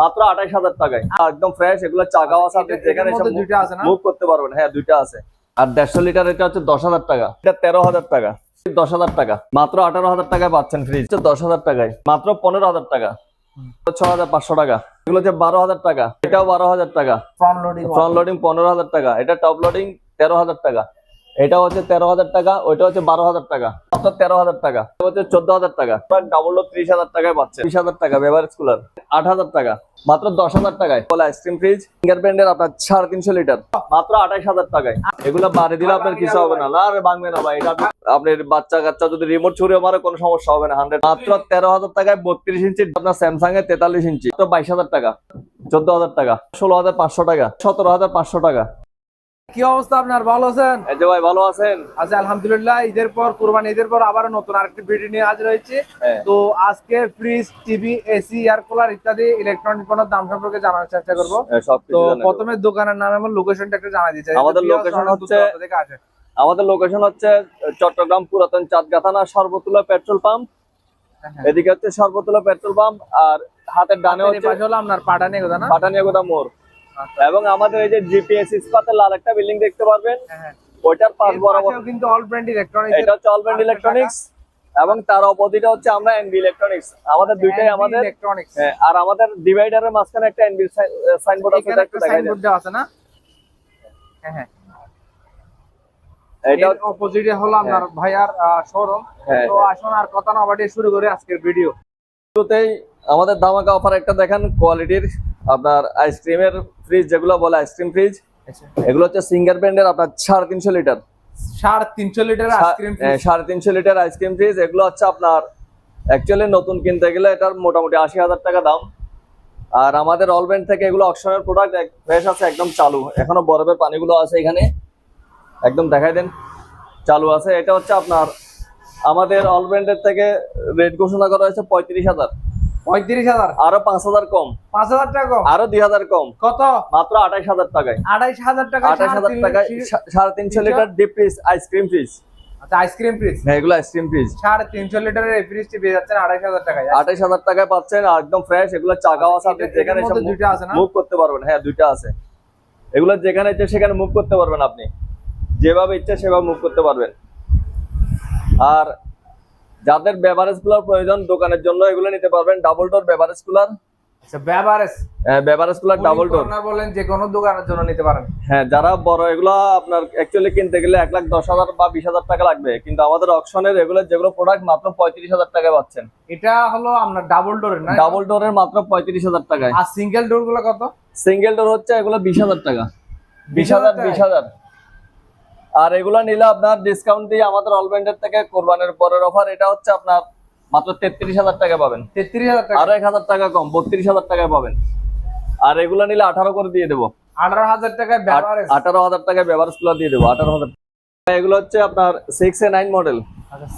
মাত্র আঠাইশ হাজার টাকায়। একদম ফ্রেশ এগুলো চাকাও আছে আপনি যেখানে? মুভ করতে পারবেন। হ্যাঁ দুইটা আছে। আর দেড়শো লিটার এটা হচ্ছে দশ হাজার টাকা। এটা তেরো হাজার টাকা। দশ হাজার টাকা। মাত্র আঠারো হাজার টাকায় পাচ্ছেন ফ্রিজ দশ হাজার টাকায়। মাত্র পনেরো হাজার টাকা। ছ হাজার পাঁচশো টাকা। এগুলো হচ্ছে বারো হাজার টাকা। এটাও বারো হাজার টাকা। ফ্রন্ট লোডিং ফ্রন্ট লোডিং পনেরো হাজার টাকা। এটা টপ লোডিং তেরো হাজার টাকা। এটা হচ্ছে তেরো হাজার টাকা, ওইটা হচ্ছে বারো হাজার টাকা। মাত্র তেরো হাজার টাকা। হচ্ছে চোদ্দ হাজার টাকা। ডাবল ত্রিশ হাজার টাকায় পাচ্ছে। ত্রিশ হাজার টাকা বেভারেজ কুলার আট হাজার টাকা। মাত্র দশ হাজার টাকায়। বলে আইসক্রিম ফ্রিজ ফিঙ্গার ব্র্যান্ডের আপনার সাড়ে তিনশো লিটার মাত্র আঠাইশ হাজার টাকায়। এগুলো বাড়ি দিলে আপনার কিছু হবে না। না আরে ভাঙবে না ভাই। এটা আপনার বাচ্চা কাচ্চা যদি রিমোট ছুড়ে মারে, কোনো সমস্যা হবে না হান্ড্রেড মাত্র তেরো হাজার টাকায় বত্রিশ ইঞ্চি আপনার স্যামসাং এর তেতাল্লিশ ইঞ্চি। তো বাইশ হাজার টাকা। চোদ্দ হাজার টাকা। ষোলো হাজার পাঁচশো টাকা। সতেরো হাজার পাঁচশো টাকা। কি অবস্থা আপনার ভালো আছেন এই যে ভাই ভালো আছেন আচ্ছা আলহামদুলিল্লাহ ঈদের পর কুরবানি ঈদের পর আবার নতুন আরেকটি ভিডিও নিয়ে আজ হয়েছে হ্যাঁ। তো আজকে fridge TV AC air cooler ইত্যাদি ইলেকট্রনিক পণ্যের দাম সম্পর্কে জানার চেষ্টা করব তো প্রথমে দোকানের নাম এবং লোকেশনটা একটু জানা দিতে চাই। আমাদের লোকেশন হচ্ছে-। আমাদের লোকেশন হচ্ছে চট্টগ্রাম পুরাতন চাঁদগাথানা সর্বতুলা পেট্রোল পাম্প হ্যাঁ। এদিকে হচ্ছে সর্বতুলা পেট্রোল পাম্প আর হাতের ডানে হচ্ছে আপনার পাটানি কথা না পাটানিয়াগোদা মোড়। এবং আমাদের এই যে জিপিএস ইস্পাতের লাল একটা বিল্ডিং দেখতে পারবেন। হ্যাঁ, হ্যাঁ। ওইটার পাশ এর বরাবর। কিন্তু অল ব্র্যান্ড ইলেকট্রনিক এটা হচ্ছে অলব্যান্ড ইলেকট্রনিক্স এবং তার অপোজিটে হচ্ছে আমরা এনবি ইলেকট্রনিক্স আমাদের দুইটাই আমাদের ইলেকট্রনিক্স হ্যাঁ, আর আমাদের ডিভাইডারের মাঝখানে একটা এনবি সাইনবোর্ড আছে এটা একটু সাইনবোর্ড দেওয়া আছে না? হ্যাঁ হ্যাঁ। এটা অপোজিটে হলো আপনার ভাইয়ার শোরুম হ্যাঁ। তো আসুন আর কথা না বাড়িয়ে শুরু করি আজকের ভিডিও শুরুতেই আমাদের দামাকা অফার একটা দেখেন কোয়ালিটির আপনার আইসক্রিমের ফ্রিজ যেগুলো বলে আইসক্রিম ফ্রিজ এগুলো হচ্ছে সিঙ্গার ব্র্যান্ডের আপনার সাড়ে তিনশো লিটার। সাড়ে তিনশো লিটার আইসক্রিম হ্যাঁ, সাড়ে তিনশো লিটার আইসক্রিম ফ্রিজ এগুলো হচ্ছে আপনার অ্যাকচুয়ালি নতুন কিনতে গেলে এটার মোটামুটি আশি হাজার টাকা দাম। আর আমাদের অল ব্র্যান্ড থেকে এগুলো অপশনের প্রোডাক্ট ফ্রেশ আছে একদম চালু। এখনও বরফের পানিগুলো আছে এখানে। একদম দেখাই দেন চালু আছে। এটা হচ্ছে আপনার আমাদের অল ব্র্যান্ডের থেকে রেট ঘোষণা করা হয়েছে পঁয়ত্রিশ হাজার। পঁয়ত্রিশ হাজার। আরও পাঁচ হাজার কম। পাঁচ হাজার টাকা কম। আরও দুই হাজার কম। কত? মাত্র আঠাইশ হাজার টাকায়। হাজার টাকা হাজার টাকায় সাড়ে তিনশো litre? Deep fridge ice cream fridge আচ্ছা আইসক্রিম ফ্রিজ হ্যাঁ এগুলো আইসক্রিম ফ্রিজ সাড়ে তিনশো লিটারের এই ফ্রিজটি পেয়ে যাচ্ছেন আড়াইশ হাজার টাকায়। আঠাশ হাজার টাকায় পাচ্ছেন একদম ফ্রেশ এগুলো চাকাও আছে আপনি যেখানে এটার দুইটা আছে না? মুভ করতে পারবেন। হ্যাঁ দুইটা আছে। এগুলো যেখানে ইচ্ছে সেখানে মুভ করতে পারবেন আপনি। যেভাবে ইচ্ছে সেভাবে মুভ করতে পারবেন। আর যাদের বেভারেজ কুলার প্রয়োজন দোকানের জন্য এগুলো নিতে পারবেন ডাবল ডোর বেভারেজ কুলার আচ্ছা ব্যবহারেস বেভারেজ কুলার ডাবল ডোর বলেন যে কোনো দোকানের জন্য নিতে পারেন। হ্যাঁ যারা বড় এগুলো আপনার অ্যাকচুয়ালি কিনতে গেলে এক লাখ দশ হাজার বা বিশ হাজার টাকা লাগবে। কিন্তু আমাদের অপশনের এগুলো যেগুলো প্রোডাক্ট মাত্র পঁয়ত্রিশ হাজার টাকায় পাচ্ছেন। এটা হলো আপনার ডাবল ডোরের না? ডাবল ডোরের মাত্র পঁয়ত্রিশ হাজার টাকায়। আর সিঙ্গেল ডোরগুলো কত? সিঙ্গেল ডোর হচ্ছে এগুলো বিশ হাজার টাকা। বিশ হাজার বিশ হাজার। আর এগুলো নিলে আপনার ডিসকাউন্ট দিয়ে আমাদের অলব্যান্ডের থেকে কোরবানের পরের অফার এটা হচ্ছে আপনার মাত্র তেত্রিশ হাজার টাকা পাবেন। তেত্রিশ হাজার টাকা। আরও এক হাজার টাকা কম বত্রিশ হাজার টাকায় পাবেন। আর এগুলো নিলে আঠারো করে দিয়ে দেবো। আঠারো হাজার টাকায় ব্যবহারেস আঠারো হাজার টাকায় ব্যবহার দিয়ে দেবো আঠারো হাজার এগুলো হচ্ছে আপনার সিক্স এ নাইন মডেল আচ্ছা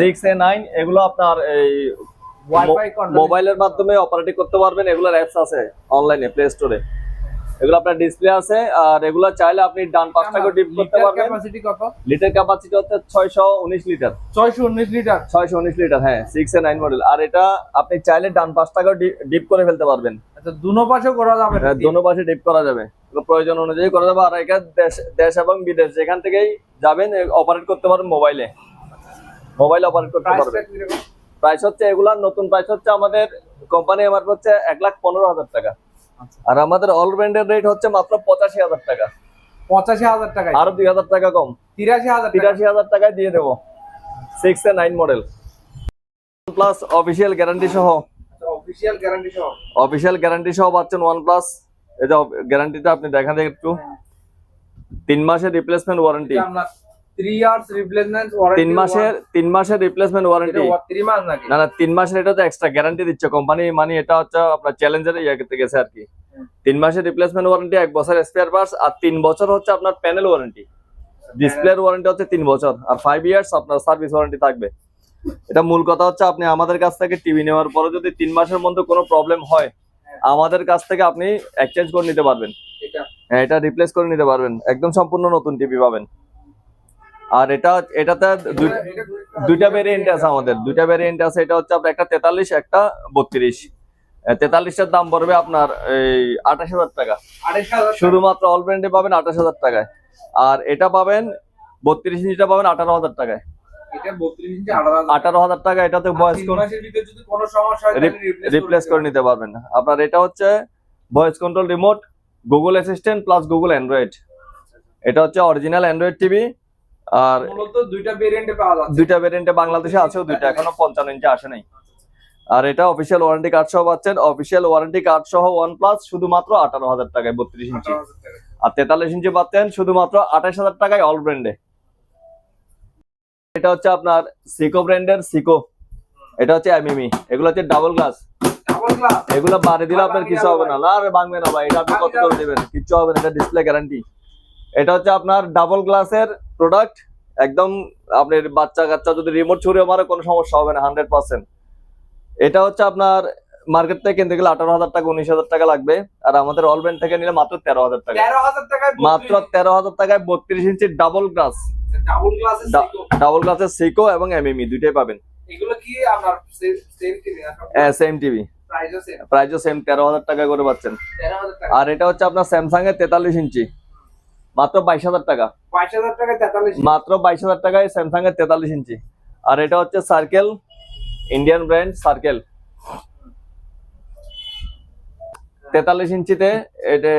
সিক্স এ নাইন এগুলো আপনার এই মোবাইলের মাধ্যমে অপারেটিং করতে পারবেন এগুলোর অ্যাপস আছে অনলাইনে প্লে স্টোরে এগুলো আপনার ডিসপ্লে আছে আর এগুলো চাইলে আপনি ডান পাঁচটাকে ডিপ করতে পারবেন। ক্যাপাসিটি কত? লিটার ক্যাপাসিটি হচ্ছে ছয়শো উনিশ লিটার ছয়শো উনিশ লিটার ছয়শো উনিশ লিটার হ্যাঁ সিক্স এ নাইন মডেল আর এটা আপনি চাইলে ডান পাঁচটাকেও ডিপ করে ফেলতে পারবেন। আচ্ছা দুনো পাশেও করা যাবে হ্যাঁ, দোনো পাশে ডিপ করা যাবে। প্রয়োজন অনুযায়ী করা যাবে। আর এটা দেশ দেশ এবং বিদেশ যেখান থেকেই যাবেন অপারেট করতে পারবেন মোবাইলে মোবাইলে অপারেট করতে পারবেন। প্রাইস হচ্ছে এগুলার নতুন প্রাইস হচ্ছে আমাদের কোম্পানি আমার হচ্ছে এক লাখ পনেরো হাজার টাকা। আর আমাদের অল ব্র্যান্ডের রেট হচ্ছে মাত্র পঁচাশি হাজার টাকা। পঁচাশি হাজার টাকায়। আরও দুই হাজার টাকা কম। তিরাশি হাজার টাকা তিরাশি হাজার টাকায় দিয়ে দেবো। Six A nine model plus official guarantee সহ। অফিসিয়াল গ্যারান্টি সহ। অফিসিয়াল গ্যারান্টি সহ পাচ্ছেন ওয়ান প্লাস এটা গ্যারান্টিটা আপনি দেখান দেখে একটু। তিন মাসের রিপ্লেসমেন্ট ওয়ারেন্টি তিন মাসের তিন মাসের রিপ্লেসমেন্ট ওয়ারেন্টি না না তিন মাসের এটা তো এক্সট্রা গ্যারান্টি দিচ্ছে। কোম্পানি মানে এটা হচ্ছে আপনার চ্যালেঞ্জের ইয়ে গেছে আর কি। তিন মাসের রিপ্লেসমেন্ট ওয়ারেন্টি এক বছর স্পেয়ার পার্টস আর তিন বছর হচ্ছে আপনার প্যানেল ওয়ারেন্টি ডিসপ্লের ওয়ারেন্টি হচ্ছে তিন বছর আর ফাইভ ইয়ার্স আপনার সার্ভিস ওয়ারেন্টি থাকবে। এটা মূল কথা হচ্ছে আপনি আমাদের কাছ থেকে টিভি নেওয়ার পরে যদি তিন মাসের মধ্যে কোনো প্রবলেম হয় আমাদের কাছ থেকে আপনি এক্সচেঞ্জ করে নিতে পারবেন। হ্যাঁ এটা রিপ্লেস করে নিতে পারবেন। একদম সম্পূর্ণ নতুন টিভি পাবেন। আর এটা এটাতে দুই- দুইটা ভেরিয়েন্ট আছে আমাদের। দুইটা ভেরিয়েন্ট আছে এটা হচ্ছে আপনার একটা তেতাল্লিশ একটা বত্রিশ। তেতাল্লিশটার দাম পড়বে আপনার এই আঠাশ হাজার টাকা। শুধুমাত্র অল ব্র্যান্ডে পাবেন আঠাশ হাজার টাকায়। আর এটা পাবেন বত্রিশ ইঞ্চিটা পাবেন আঠারো হাজার টাকায়। আঠারো হাজার টাকা। এটাতে রিপ্লেস করে নিতে পারবেন। আপনার এটা হচ্ছে voice control remote Google assistant plus Google Android এটা হচ্ছে অরিজিনাল অ্যান্ড্রয়েড টিভি আর মূলত দুইটা ভেরিয়েন্টে পাওয়া যাচ্ছে। দুইটা ভেরিয়েন্টে বাংলাদেশে আছেও দুইটা এখনও পঞ্চান্ন ইঞ্চি আসে নাই। আর এটা অফিসিয়াল ওয়ারেন্টি কার্ড সহ পাচ্ছেন। অফিসিয়াল ওয়ারেন্টি কার্ড সহ ওয়ান প্লাস শুধুমাত্র আঠারো হাজার টাকায় বত্রিশ ইঞ্চি। আর তেতাল্লিশ ইঞ্চি পাচ্ছেন শুধুমাত্র আঠাশ হাজার টাকায় অল ব্র্যান্ডে এটা হচ্ছে আপনার সিকো ব্র্যান্ডের সিকো। এটা হচ্ছে এমএমই। এগুলো হচ্ছে ডাবল গ্লাস এগুলো বাড়ি দিলে আপনার কিছু হবে না। আরে ভাঙবে না ভাই এটা আপনি কত করে দেবেন? কিচ্ছু হবে না এটা ডিসপ্লে গ্যারান্টি এটা হচ্ছে আপনার ডাবল গ্লাসের প্রোডাক্ট একদম আপনার বাচ্চা কাচ্চা যদি রিমোট ছুড়ে মারে কোনো সমস্যা হবে না হান্ড্রেড পার্সেন্ট এটা হচ্ছে আপনার মার্কেট থেকে কিনতে গেলে আঠারো হাজার টাকা উনিশ হাজার টাকা লাগবে। আর আমাদের অল ব্র্যান্ড থেকে নিলে মাত্র তেরো হাজার টাকা। মাত্র তেরো হাজার টাকায় বত্রিশ ইঞ্চি ডাবল গ্লাস ডাবল গ্লাসের সিকো এবং এমএমই দুইটাই পাবেন। আপনার সেম টিভি প্রাইসও সেম তেরো হাজার টাকা করে পাচ্ছেন। আর এটা হচ্ছে আপনার স্যামসাং এর তেতাল্লিশ ইঞ্চি। মাত্র বাইশ হাজার টাকা। 22000 টাকায় 43 মাত্র বাইশ হাজার টাকায় স্যামসাং এর তেতাল্লিশ ইঞ্চি আর এটা হচ্ছে সার্কেল ইন্ডিয়ান ব্র্যান্ড সার্কেল। তেতাল্লিশ ইঞ্চিতে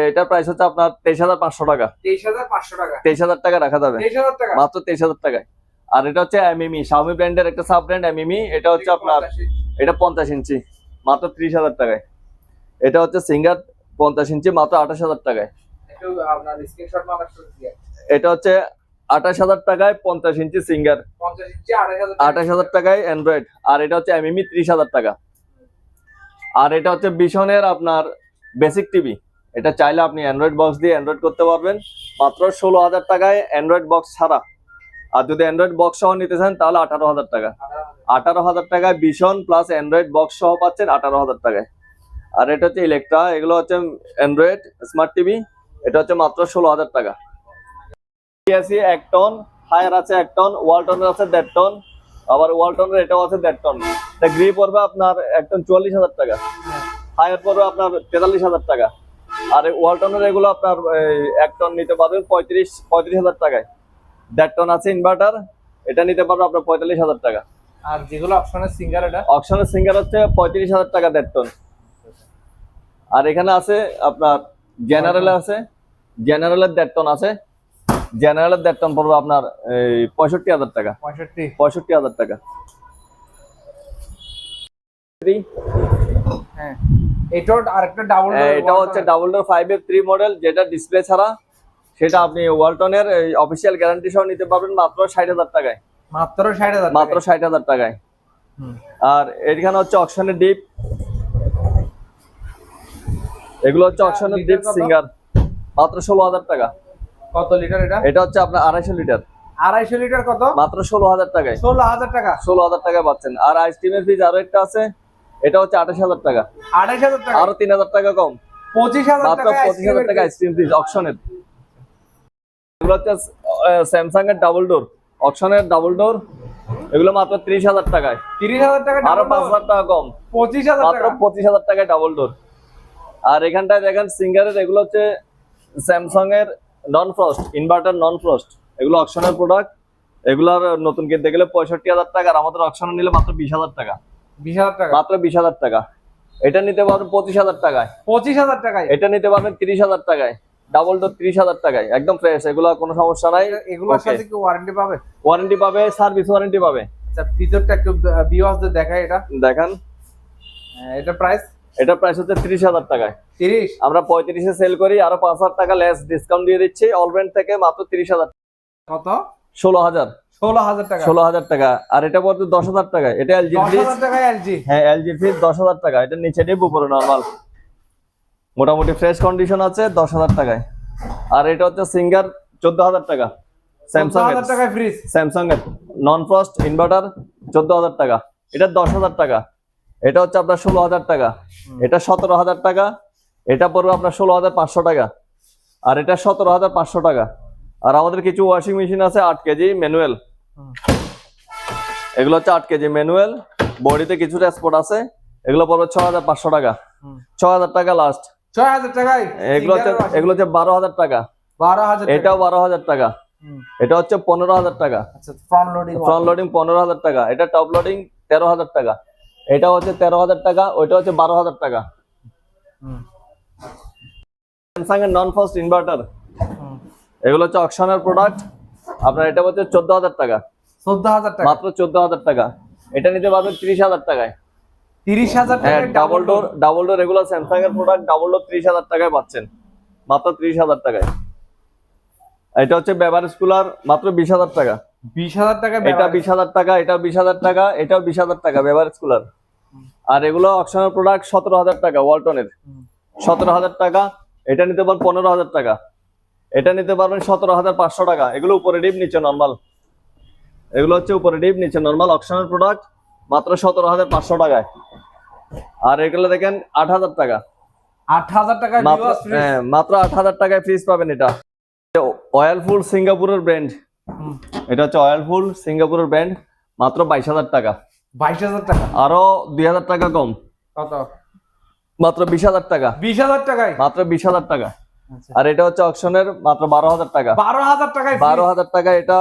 এটার প্রাইস হচ্ছে আপনার তেইশ হাজার পাঁচশো টাকা। 23500 টাকা। তেইশ হাজার টাকা রাখা যাবে। মাত্র তেইশ হাজার টাকায়। আর এটা হচ্ছে এমএমই শাওমি ব্র্যান্ডের একটা সাব ব্র্যান্ড এমএমই এটা হচ্ছে আপনার এটা পঞ্চাশ ইঞ্চি মাত্র ত্রিশ হাজার টাকায়। এটা হচ্ছে সিঙ্গার পঞ্চাশ ইঞ্চি মাত্র আঠাশ হাজার টাকায়। একটু আপনার স্ক্রিনশট মারা এটা হচ্ছে আঠাশ হাজার টাকায় পঞ্চাশ ইঞ্চি সিঙ্গার 50 ইঞ্চি 28000 আঠাশ হাজার টাকায় অ্যান্ড্রয়েড আর এটা হচ্ছে এমএমই ত্রিশ হাজার টাকা। আর এটা হচ্ছে বিশনের আপনার বেসিক টিভি এটা চাইলে আপনি অ্যান্ড্রয়েড বক্স দিয়ে অ্যান্ড্রয়েড করতে পারবেন। মাত্র ষোলো হাজার টাকায় অ্যান্ড্রয়েড বক্স ছাড়া। আর যদি অ্যান্ড্রয়েড বক্স সহ নিতে চান তাহলে আঠারো হাজার টাকা। আঠারো হাজার টাকায় বিশন প্লাস অ্যান্ড্রয়েড বক্স সহ পাচ্ছেন আঠারো হাজার টাকায়। আর এটা হচ্ছে ইলেকট্রা এগুলো হচ্ছে অ্যান্ড্রয়েড স্মার্ট টিভি এটা হচ্ছে মাত্র ষোলো হাজার টাকা। আছে এক টন হায়ার আছে এক টন ওয়ালটনের আছে দেড় টন আবার ওয়ালটনের এটাও আছে দেড় টন। এটা গ্রি পড়বে আপনার এক টন চুয়াল্লিশ হাজার টাকা। হায়ার পড়বে আপনার তেতাল্লিশ হাজার টাকা। আর এই ওয়ালটনের এগুলো আপনার এই, এক টন নিতে পারবেন পঁয়ত্রিশ পঁয়ত্রিশ হাজার টাকায়। দেড় টন আছে ইনভার্টার এটা নিতে পারবে আপনার পঁয়তাল্লিশ হাজার টাকা। আর যেগুলো অপশনের সিঙ্গার এটা? অপশনের সিঙ্গার হচ্ছে পঁয়ত্রিশ হাজার টাকা দেড় টন। আর এখানে আছে আপনার জেনারেল আছে জেনারেলের দেড় টন আছে। জেনারেলের দেড় টন পড়বে আপনার এই পঁয়ষট্টি হাজার টাকা। 65 পঁয়ষট্টি হাজার টাকা। হ্যাঁ। এটাও আরেকটা ডাবল এটা হচ্ছে ডাবল ডোর ফাইভ এর থ্রি মডেল যেটা ডিসপ্লে ছাড়া সেটা আপনি ওয়ালটনের অফিসিয়াল গ্যারান্টি সহ নিতে পারবেন মাত্র ষাট হাজার টাকায়। মাত্র 60000 মাত্র ষাট হাজার টাকায়। আর এখানে হচ্ছে অকশনের ডিপ এগুলো হচ্ছে অকশনের ডিপ সিঙ্গার মাত্র ষোলো হাজার টাকা। কত লিটার এটা? এটা হচ্ছে আপনার আড়াইশো লিটার আড়াইশো লিটার কত? মাত্র ষোলো হাজার টাকায়। ষোলো হাজার টাকা। ষোলো হাজার টাকা পাচ্ছেন। আর আইসক্রিমের ফিজ আরও একটা আছে। এটা হচ্ছে আঠাশ হাজার টাকা। আড়াইশ হাজার টাকা। আরও তিন হাজার টাকা কম। পঁচিশ হাজার মাত্র পঁচিশ হাজার টাকা আইসক্রিম ফিজ অকশনের এগুলো হচ্ছে স্যামসাং এর ডাবল ডোর অকশনের ডাবল ডোর এগুলো মাত্র ত্রিশ হাজার টাকায়। তিরিশ হাজার টাকা আরও পাঁচ হাজার টাকা কম। পঁচিশ হাজার মাত্র পঁচিশ হাজার টাকায় ডাবল ডোর আর এখানটায় দেখেন সিঙ্গারের এগুলো হচ্ছে স্যামসাং এর non frost inverter non frost এগুলো অকশনের প্রোডাক্ট এগুলোর নতুন কিনতে গেলে পঁয়ষট্টি হাজার টাকা আর আমাদের অকশনে নিলে মাত্র বিশ হাজার টাকা। বিশ হাজার টাকা? মাত্র বিশ হাজার টাকা। এটা নিতে পারবেন পঁচিশ হাজার টাকায়। পঁচিশ হাজার টাকায়? এটা নিতে পারবেন তিরিশ হাজার টাকায়। ডাবল ডোর তিরিশ হাজার টাকায়। একদম ফ্রেশ এগুলো কোনো সমস্যা নাই। কি ওয়ারেন্টি পাবে? ওয়ারেন্টি পাবে সার্ভিস ওয়ারেন্টি পাবে। আচ্ছা ভিতরটা একটু বিওয়াসদের দেখায় এটা। দেখেন। হ্যাঁ, এটা প্রাইস এটা প্রাইস হচ্ছে তিরিশ হাজার টাকায়। তিরিশ? আমরা পঁয়ত্রিশে সেল করি আরও পাঁচ হাজার টাকা লেস ডিসকাউন্ট দিয়ে দিচ্ছি। অল ব্র্যান্ড থেকে মাত্র তিরিশ হাজার কত? ষোলো হাজার। ষোলো হাজার টাকা। ষোলো হাজার টাকা। আর এটা পড়তে দশ হাজার টাকা। এটা এলজি হ্যাঁ এলজি ফ্রিজ দশ হাজার টাকা। এটা নিচে ডিপ উপরে নর্মাল মোটামুটি ফ্রেশ কন্ডিশন আছে দশ হাজার টাকায়। আর এটা হচ্ছে সিঙ্গার চোদ্দ হাজার টাকা। স্যামসাং ফ্রিজ স্যামসাং এর। নন ফ্রস্ট ইনভার্টার চোদ্দ হাজার টাকা। এটা দশ হাজার টাকা। এটা হচ্ছে আপনার ষোলো হাজার টাকা। এটা সতেরো হাজার টাকা। এটা পড়বে আপনার ষোলো হাজার পাঁচশো টাকা। আর এটা সতেরো হাজার পাঁচশো টাকা। আর আমাদের কিছু ওয়াশিং মেশিন আছে আট কেজি ম্যানুয়াল। এগুলো হচ্ছে আট কেজি ম্যানুয়াল বডিতে কিছুটা স্পট আছে। এগুলো পড়বে ছ হাজার পাঁচশো টাকা। ছ হাজার টাকা লাস্ট ছয় হাজার টাকায় এগুলো হচ্ছে এগুলো হচ্ছে বারো হাজার টাকা। বারো হাজার টাকা। এটাও বারো হাজার টাকা। এটা হচ্ছে পনেরো হাজার টাকা। ফ্রন্ট লোডিং ফ্রন্ট লোডিং পনেরো হাজার টাকা। এটা টপ লোডিং তেরো হাজার টাকা। এটা হচ্ছে তেরো হাজার টাকা ওইটা হচ্ছে বারো হাজার টাকা। স্যামসাং এর নন ফাস্ট ইনভার্টার এগুলো হচ্ছে অকশনের প্রোডাক্ট আপনার এটা হচ্ছে চোদ্দ হাজার টাকা। চোদ্দ হাজার টাকা। মাত্র চোদ্দ হাজার টাকা। এটা নিতে পারবেন ত্রিশ হাজার টাকায়। তিরিশ হাজার টাকা ডাবল ডোর ডাবল ডোর এগুলো স্যামসাং এর প্রোডাক্ট ডাবল ডোর ত্রিশ হাজার টাকায় পাচ্ছেন। মাত্র ত্রিশ হাজার টাকায়। এটা হচ্ছে বেভারেজ কুলার মাত্র বিশ হাজার টাকা। বিশ হাজার টাকা এটা বিশ হাজার টাকা এটা বিশ হাজার টাকা এটাও বিশ হাজার টাকা বেভারেজ কুলার আর এগুলো অকশনের প্রোডাক্ট সতেরো হাজার টাকা ওয়ালটনের সতেরো হাজার টাকা এটা নিতে পারবেন পনেরো হাজার টাকা। এটা নিতে পারবেন সতেরো হাজার পাঁচশো টাকা। এগুলো উপরে ডিপ নিচে নর্মাল এগুলো হচ্ছে উপরে ডিপ নিচে নর্মাল অকশনের প্রোডাক্ট মাত্র সতেরো হাজার পাঁচশো টাকায়। আর এগুলো দেখেন আট হাজার টাকা। আট হাজার টাকা মাত্র হ্যাঁ, মাত্র আট হাজার টাকায় ফ্রিজ পাবেন এটা। অয়েল ফুল সিঙ্গাপুরের ব্র্যান্ড এটা হচ্ছে অয়েল ফুল সিঙ্গাপুরের ব্র্যান্ড মাত্র বাইশ হাজার টাকা। বাইশ হাজার টাকা। আরও দুই হাজার টাকা কম। কত? মাত্র বিশ হাজার টাকা। বিশ হাজার টাকায়? মাত্র বিশ হাজার টাকা। আচ্ছা। আর এটা হচ্ছে মাত্র বারো হাজার টাকা। বারো হাজার টাকায় বারো হাজার টাকা এটা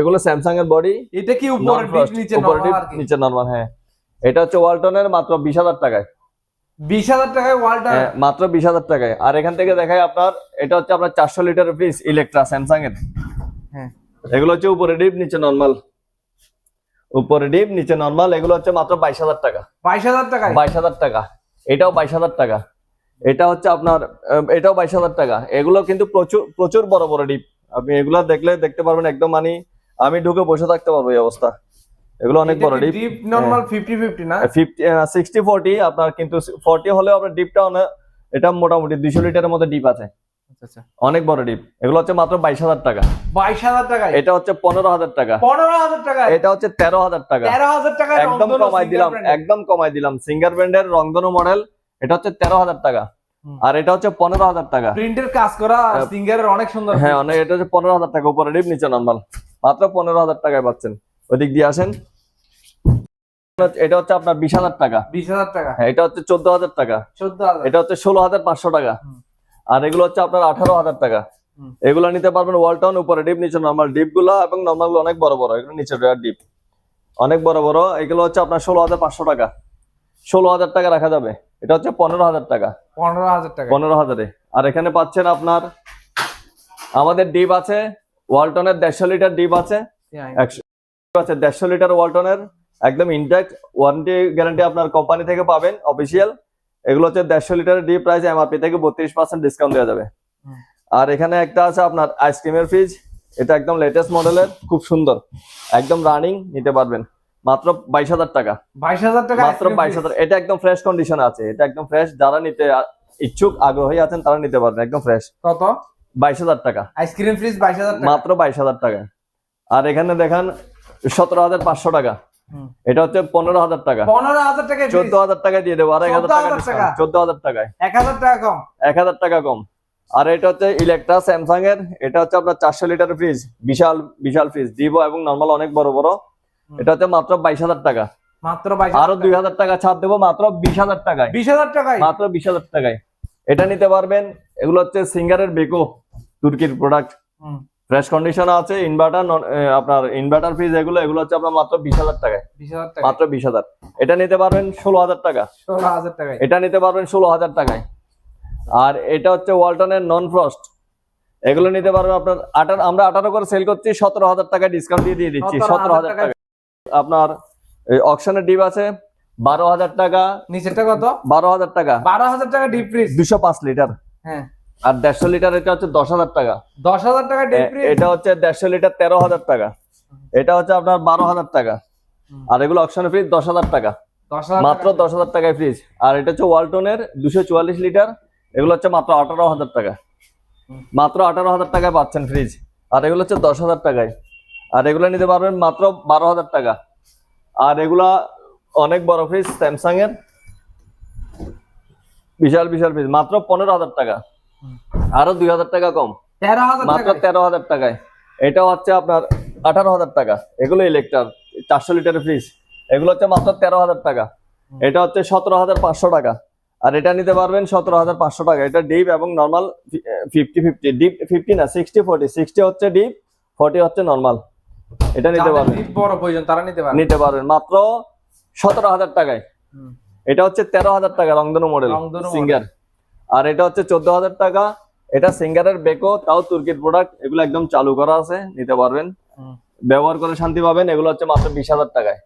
এগুলো স্যামসাং এর বডি। এটা কি উপরে নিচে নিচে নর্মাল হ্যাঁ। এটা হচ্ছে ওয়ালটনের মাত্র বিশ হাজার টাকায়। বিশ হাজার টাকায় ওয়ালটা হ্যাঁ, মাত্র বিশ হাজার টাকায়। আর এখান থেকে দেখাই আপনার এটা হচ্ছে আপনার চারশো লিটার ফ্রিজ ইলেকট্রা স্যামসাং এর। হ্যাঁ। এগুলো হচ্ছে উপরে ডিপ নিচে নর্মাল উপরে ডিপ নিচে নর্মাল এগুলো হচ্ছে মাত্র বাইশ হাজার টাকা। বাইশ হাজার টাকায়? বাইশ হাজার টাকা। এটাও বাইশ হাজার টাকা। এটা হচ্ছে আপনার এটাও বাইশ হাজার টাকা। এগুলো কিন্তু প্রচুর প্রচুর বড় বড় ডিপ। আপনি এগুলো দেখলে দেখতে পারবেন একদম মানে আমি ঢুকে বসে থাকতে পারব এই অবস্থা। এগুলো অনেক বড় deep. Deep normal fifty fifty না? ফিফটি সিক্সটি ফোরটি আপনার কিন্তু ফোরটি হলেও আপনার ডিপটা অনেক এটা মোটামুটি দুইশো লিটারের মধ্যে ডিপ আছে। অনেক বড় ডিপ। এগুলো হচ্ছে মাত্র বাইশ হাজার টাকা। বাইশ হাজার টাকা এটা হচ্ছে পনেরো হাজার টাকা। পনেরো হাজার টাকা এটা হচ্ছে তেরো হাজার টাকা। তেরো হাজার টাকায় একদম কমাই দিলাম একদম কমাই দিলাম। সিঙ্গার ব্র্যান্ডের রংধনু মডেল এটা হচ্ছে তেরো হাজার টাকা। আর এটা হচ্ছে পনেরো হাজার টাকা। প্রিন্টের কাজ করা সিঙ্গারের অনেক সুন্দর হ্যাঁ অনেক এটা হচ্ছে পনেরো হাজার টাকা। উপরে ডিপ নিচে নর্মাল মাত্র পনেরো হাজার টাকায় পাচ্ছেন। ওদিক দিয়ে আসেন। এটা হচ্ছে আপনার বিশ হাজার টাকা। বিশ হাজার টাকা। হ্যাঁ এটা হচ্ছে চোদ্দ হাজার টাকা। চোদ্দ হাজার। এটা হচ্ছে ষোলো হাজার পাঁচশো টাকা। আর এগুলো হচ্ছে আপনার আঠারো হাজার টাকা। এগুলো নিতে পারবেন ওয়ালটন উপরে ডিপ নিচে নর্মাল ডিপগুলো এবং নর্মালগুলো অনেক বড় বড় এগুলো নিচে ডিপ অনেক বড় বড় এগুলো হচ্ছে আপনার ষোলো হাজার পাঁচশো টাকা। ষোলো হাজার টাকা রাখা যাবে। এটা হচ্ছে পনেরো হাজার টাকা। পনেরো হাজার টাকা। পনেরো হাজারে। আর এখানে পাচ্ছেন আপনার আমাদের ডিপ আছে ওয়ালটনের দেড়শো লিটার ডিপ আছে। একশো আছে দেড়শো লিটার ওয়ালটনের একদম ইনট্যাক্ট ওয়ারেন্টি গ্যারান্টি আপনার কোম্পানি থেকে পাবেন অফিসিয়াল এগুলো হচ্ছে দেড়শো লিটারের ডি প্রাইস এমআরপি থেকে বত্রিশ পার্সেন্ট ডিসকাউন্ট দেওয়া যাবে। আর এখানে একটা আছে আপনার আইসক্রিমের ফ্রিজ এটা একদম লেটেস্ট মডেলের খুব সুন্দর। একদম রানিং নিতে পারবেন। মাত্র বাইশ হাজার টাকা। বাইশ হাজার টাকা মাত্র বাইশ হাজার এটা একদম ফ্রেশ কন্ডিশন আছে। এটা একদম ফ্রেশ যারা নিতে ইচ্ছুক আগ্রহী আছেন তারা নিতে পারবেন একদম ফ্রেশ কত? বাইশ হাজার টাকা। আইসক্রিম ফ্রিজ বাইশ হাজার মাত্র বাইশ হাজার টাকা। আর এখানে দেখেন সতেরো হাজার পাঁচশো টাকা। এটা হচ্ছে পনেরো হাজার টাকা। পনেরো হাজার টাকা চোদ্দ হাজার টাকায় দিয়ে দেবো। আর এক হাজার টাকা চোদ্দ হাজার টাকায়। এক হাজার টাকা কম? এক হাজার টাকা কম। আর এটা হচ্ছে ইলেকট্রা স্যামসাং এর। এটা হচ্ছে আপনার চারশো লিটার ফ্রিজ বিশাল বিশাল ফ্রিজ ডিভো এবং নর্মাল অনেক বড় বড়। এটা হচ্ছে মাত্র বাইশ হাজার টাকা। মাত্র আরও দুই হাজার টাকা ছাড় দেবো মাত্র বিশ হাজার টাকায়। বিশ হাজার টাকায়? মাত্র বিশ হাজার টাকায়। এটা নিতে পারবেন। এগুলো হচ্ছে সিঙ্গারের বেকো তুর্কির প্রোডাক্ট ফ্রেশ কন্ডিশন আছে ইনভার্টার আপনার ইনভার্টার ফ্রিজ এগুলো এগুলো হচ্ছে আপনার মাত্র বিশ হাজার টাকায়। টাকা মাত্র বিশ হাজার। এটা নিতে পারবেন ষোলো হাজার টাকা। ষোলো হাজার টাকায়। এটা নিতে পারবেন ষোলো হাজার টাকায়। আর এটা হচ্ছে ওয়ালটনের নন ফ্রস্ট এগুলো নিতে পারবেন আপনার আঠারো আমরা আঠারো করে সেল করছি সতেরো হাজার টাকায় ডিসকাউন্ট দিয়ে দিয়ে দিচ্ছি 17,000 সতেরো হাজার টাকা আপনার অকশনের ডিপ আছে বারো হাজার টাকা নিচেরটা কত? বারো হাজার টাকা। বারো হাজার টাকা ডিপ ফ্রিজ দুশো পাঁচ লিটার হ্যাঁ। আর দেড়শো লিটার এটা হচ্ছে দশ হাজার টাকা। দশ হাজার টাকা এটা হচ্ছে দেড়শো লিটার তেরো হাজার টাকা। এটা হচ্ছে আপনার বারো হাজার টাকা। আর এগুলো অকশনের ফ্রিজ দশ হাজার টাকা। মাত্র দশ হাজার টাকায় ফ্রিজ আর এটা হচ্ছে ওয়ালটনের দুশো চুয়াল্লিশ লিটার। এগুলো হচ্ছে মাত্র আঠারো হাজার টাকা। মাত্র আঠারো হাজার টাকায় পাচ্ছেন ফ্রিজ আর এগুলো হচ্ছে দশ হাজার টাকায়। আর এগুলো নিতে পারবেন মাত্র বারো হাজার টাকা। আর এগুলা অনেক বড় ফ্রিজ স্যামসাং এর বিশাল বিশাল ফ্রিজ মাত্র পনেরো হাজার টাকা। আরও দুই হাজার টাকা কম। তেরো হাজার মাত্র তেরো হাজার টাকায়। এটা হচ্ছে আপনার আঠারো হাজার টাকা। এগুলো ইলেকট্রার চারশো লিটারের ফ্রিজ এগুলো হচ্ছে মাত্র তেরো হাজার টাকা। এটা হচ্ছে সতেরো হাজার পাঁচশো টাকা। আর এটা নিতে পারবেন সতেরো হাজার পাঁচশো টাকা। এটা ডিপ এবং normal fifty fifty deep fifty না সিক্সটি ফোর্টি সিক্সটি হচ্ছে ডিপ ফোর্টি হচ্ছে নর্মাল এটা নিতে পারবেন। বড় প্রয়োজন তারা নিতে পারে নিতে পারবেন। মাত্র সতেরো হাজার টাকায়। এটা হচ্ছে তেরো হাজার টাকা রংধনু মডেল সিঙ্গার আর এটা হচ্ছে চোদ্দ হাজার টাকা। এটা সিঙ্গারের বেকো তাও তুর্কির প্রোডাক্ট এগুলো একদম চালু করা আছে নিতে পারবেন। ব্যবহার করে শান্তি পাবেন এগুলো হচ্ছে মাত্র বিশ হাজার টাকায়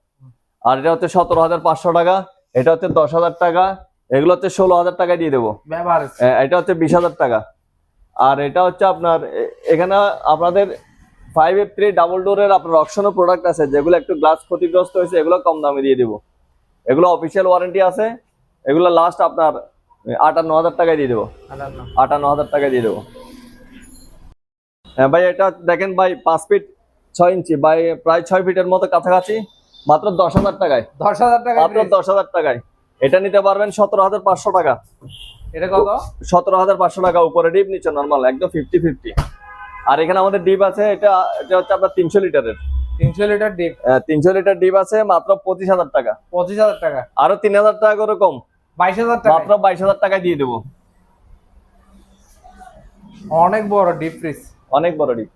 আর এটা হচ্ছে সতেরো হাজার পাঁচশো টাকা এটা হচ্ছে দশ হাজার টাকা এগুলো হচ্ছে ষোলো হাজার টাকায় দিয়ে দেবো। ব্যবহার এটা হচ্ছে বিশ হাজার টাকা। আর এটা হচ্ছে আপনার এখানে আপনাদের ফাইভ এফ থ্রি ডাবল ডোরের আপনার অপশনও প্রোডাক্ট আছে যেগুলো একটু গ্লাস ক্ষতিগ্রস্ত হয়েছে এগুলো কম দামে দিয়ে দেবো। এগুলো অফিসিয়াল ওয়ারেন্টি আছে এগুলো লাস্ট আপনার আটান্ন হাজার টাকায় দিয়ে দেবো। আটান্ন। হাজার টাকায় দিয়ে দেবো। হ্যাঁ ভাই এটা দেখেন ভাই পাঁচ ফিট ছয় ইঞ্চি বাই প্রায় ছয় ফিটের মতো কাছাকাছি মাত্র দশ হাজার টাকায়। দশ হাজার টাকা মাত্র দশ হাজার টাকায়। এটা নিতে পারবেন সতেরো হাজার পাঁচশো টাকা। এটা কত? সতেরো হাজার পাঁচশো টাকা উপরে ডিপ নিচে নর্মাল একদম ফিফটি ফিফটি আর এখানে আমাদের ডিপ আছে এটা এটা হচ্ছে আপনার তিনশো লিটারের। তিনশো লিটার ডিপ? তিনশো লিটার ডিপ আছে মাত্র পঁচিশ হাজার টাকা। পঁচিশ হাজার টাকা। আরও তিন হাজার টাকা করে কম। বাইশ হাজার টাকা মাত্র বাইশ হাজার টাকায় দিয়ে দেবো। অনেক বড় ডিপ ফ্রিজ অনেক বড় ডিপ